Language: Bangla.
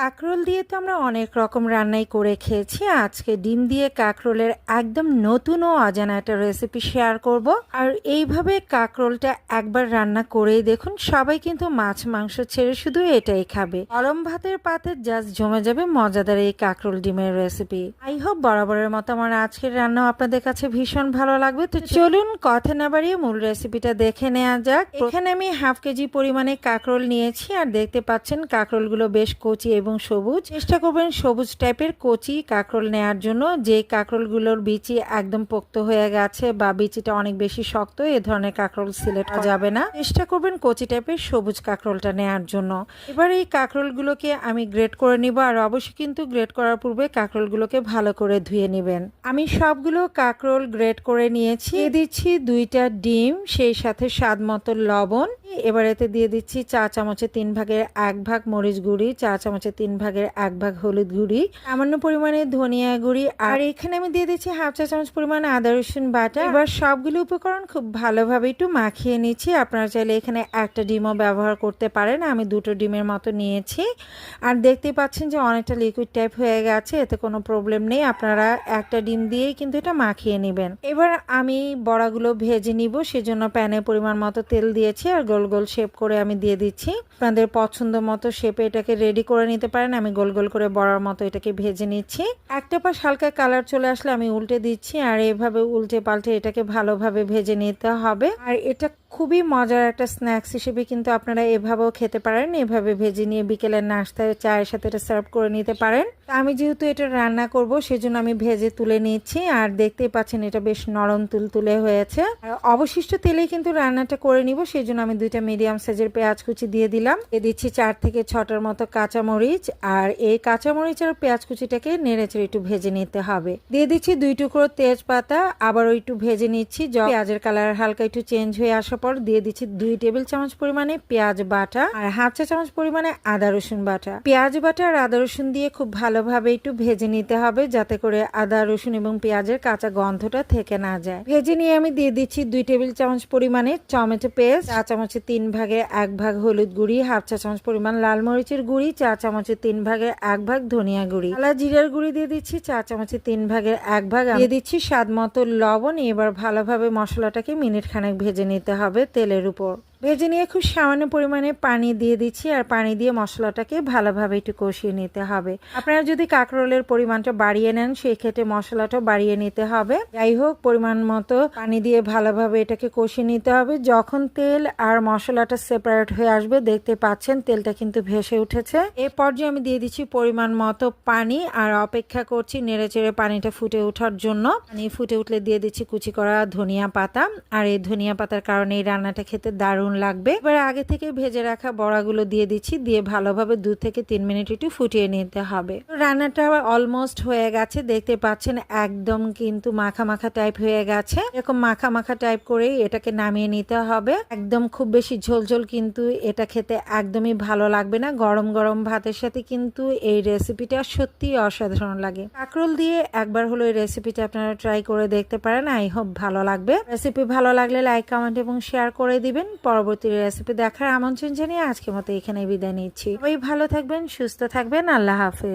কাঁকরোল দিয়ে তো আমরা অনেক রকম রান্নাই করে খেয়েছি। আজকে ডিম দিয়ে কাঁকরোলের একদম নতুন ও অজানা একটা রেসিপি শেয়ার করব। আর এইভাবে কাঁকরোলটা একবার রান্না করেই দেখুন, সবাই কিন্তু মাছ, মাংস ছেড়ে শুধু এটাই খাবে। গরম ভাতের পাতে জাস্ট জমে যাবে মজাদার এই কাঁকরোল ডিমের রেসিপি আই হোপ বরাবরের মতো আমার আজকের রান্নাও আপনাদের কাছে ভীষণ ভালো লাগবে। তো চলুন, কথা না বাড়িয়ে মূল রেসিপিটা দেখে নেওয়া যাক। এখানে আমি হাফ কেজি পরিমাণে কাঁকরোল নিয়েছি, আর দেখতে পাচ্ছেন কাঁকরোলগুলো বেশ কচি এবং সবুজ। চেষ্টা করবেন সবুজ টাইপের কচি কাঁকরোল নেয়ার জন্য। যে কাঁকরোলগুলোর বিচি একদম পোক্ত হয়ে গেছে বা বিচিটা অনেক বেশি শক্ত, এ ধরনের কাঁকরোল সিলেক্ট করা যাবে না। চেষ্টা করবেন কচি টাইপের সবুজ কাঁকরোলটা নেয়ার জন্য। এবার এই কাঁকরোলগুলোকে আমি গ্রেট করে নিব আর অবশ্যই কিন্তু গ্রেট করার পূর্বে কাঁকরোলগুলোকে ভালো করে ধুয়ে নেবেন। আমি সবগুলো কাঁকরোল গ্রেট করে নিয়েছি। দিচ্ছি দুইটা ডিম, সেই সাথে স্বাদ মতো লবণ। এবার এতে দিয়ে দিচ্ছি চা চামচের তিন ভাগের এক ভাগ মরিচ গুঁড়ি, চা চামচের তিন ভাগের এক ভাগ হলুদ গুঁড়ি সামান্য পরিমাণে ধনিয়া গুঁড়ি আর এখানে আমি দিয়ে দিচ্ছি হাফ চা চামচ পরিমাণে আদা রসুন বাটা। এবার সবগুলো উপকরণ খুব ভালোভাবে একটু মাখিয়ে নিচ্ছি। আপনারা চাইলে এখানে একটা ডিমও ব্যবহার করতে পারেন। আমি দুটো ডিমের মতো নিয়েছি। আর দেখতে পাচ্ছেন যে অনেকটা লিকুইড টাইপ হয়ে গেছে এতে কোনো প্রবলেম নেই। আপনারা একটা ডিম দিয়েই কিন্তু এটা মাখিয়ে নেবেন। এবার আমি বড়াগুলো ভেজে নিব। সেজন্য প্যানে পরিমাণ মতো তেল দিয়েছি আর গোল গোল শেপ করে আমি দিয়ে দিচ্ছি। আপনাদের পছন্দ মতো শেপে এটাকে রেডি করে নিতে পারেন। আমি গোল গোল করে বড়ার মতো এটাকে ভেজে নিচ্ছি। একটা পাশ হালকা কালার চলে আসলে আমি উল্টে দিচ্ছি, আর এভাবে উল্টে পাল্টে এটাকে ভালোভাবে ভেজে নিতে হবে। আর এটা খুবই মজার একটা স্ন্যাক্স হিসেবে কিন্তু আপনারা এভাবেও খেতে পারেন। এভাবে ভেজে নিয়ে বিকেলের নাস্তায় চায়ের সাথে এটা সার্ভ করে নিতে পারেন। আমি যেহেতু এটা রান্না করব, সেজন্য আমি ভেজে তুলে নিচ্ছি। আর দেখতেই পাচ্ছেন এটা বেশ নরম তুল তুলে হয়েছে। আর অবশিষ্ট তেলেই কিন্তু রান্নাটা করে নিব সেই জন্য আমি দুইটা মিডিয়াম সাইজের পেঁয়াজ কুচি দিয়ে দিলাম। দিয়ে দিচ্ছি চার থেকে ছটার মতো কাঁচামরিচ। আর এই কাঁচামরিচ আর পেঁয়াজ কুচিটাকে নেড়ে চেড়ে একটু ভেজে নিতে হবে। দিয়ে দিচ্ছি দুই টুকরো তেজপাতা। আবারও একটু ভেজে নিচ্ছি। পেঁয়াজের কালার হালকা একটু চেঞ্জ হয়ে আসার পর দিয়ে দিচ্ছি দুই টেবিল চামচ পরিমাণে পেঁয়াজ বাটা আর হাফ চা চামচ পরিমাণে আদা রসুন বাটা। পেঁয়াজ বাটা আর আদা রসুন দিয়ে খুব ভালোভাবে একটু ভেজে নিতে হবে যাতে করে আদা রসুন এবং পেঁয়াজের কাঁচা গন্ধটা থেকে না যায়। ভেজে নিয়ে আমি দিয়ে দিচ্ছি দুই টেবিল চামচ পরিমাণে টমেটো পেস্ট, চা চামচের তিন ভাগে এক ভাগ হলুদ গুঁড়ি, হাফ চা চামচ পরিমাণ লাল মরিচের গুঁড়ি, চা চামচের তিন ভাগে এক ভাগ ধনিয়া গুঁড়ি। কালা জিরার গুঁড়ি দিয়ে দিচ্ছি, চা চামচের তিন ভাগের এক ভাগ দিয়ে দিচ্ছি স্বাদ মতো লবণ। এবার ভালোভাবে মশলাটাকে মিনিট খানেক ভেজে নিতে হবে। তেলের উপর। ভেজে নিয়ে খুব সামান্য পরিমাণে পানি দিয়ে দিচ্ছি আর পানি দিয়ে মশলাটাকে ভালোভাবে একটু কষিয়ে নিতে হবে। আপনারা যদি কাঁকরোলের পরিমাণটা বাড়িয়ে নেন সেই ক্ষেত্রে মশলাটা বাড়িয়ে নিতে হবে। যাই হোক, পরিমাণ মতো পানি দিয়ে ভালোভাবে এটাকে কষিয়ে নিতে হবে। যখন তেল আর মশলাটা সেপারেট হয়ে আসবে, দেখতে পাচ্ছেন তেলটা কিন্তু ভেসে উঠেছে। এ পর্যায়ে আমি দিয়ে দিচ্ছি পরিমাণ মতো পানি আর অপেক্ষা করছি নেড়ে চেড়ে পানিটা ফুটে ওঠার জন্য। পানি ফুটে উঠলে দিয়ে দিচ্ছি কুচি করা ধনিয়া পাতা। আর এই ধনিয়া পাতার কারণে এই রান্নাটা খেতে দারুণ লাগবে। এবার আগে থেকে ভেজে রাখা বড়াগুলো দিয়ে দিচ্ছি, দিয়ে ভালোভাবে দু থেকে তিন মিনিট একটু ফুটিয়ে নিতে হবে। রান্নাটা অলমোস্ট হয়ে গেছে, দেখতে পাচ্ছেন একদম কিন্তু মাখা মাখা টাইপ হয়ে গেছে। এরকম মাখা মাখা টাইপ করেই এটাকে নামিয়ে নিতে হবে। একদম খুব বেশি ঝোলঝোল কিন্তু এটা খেতে একদমই ভালো লাগবে না। গরম গরম ভাতের সাথে কিন্তু এই রেসিপিটা সত্যি অসাধারণ লাগে। কাঁকরোল দিয়ে একবার হলো এই রেসিপিটা আপনারা ট্রাই করে দেখতে পারেন। আই হোপ ভালো লাগবে। রেসিপি ভালো লাগলে লাইক কমেন্ট এবং শেয়ার করে দিবেন। পরবর্তী রেসিপি দেখার আমন্ত্রণ জানিয়ে আজকের মতো এখানে বিদায় নিচ্ছি। ওই ভালো থাকবেন, সুস্থ থাকবেন, আল্লাহ হাফেজ।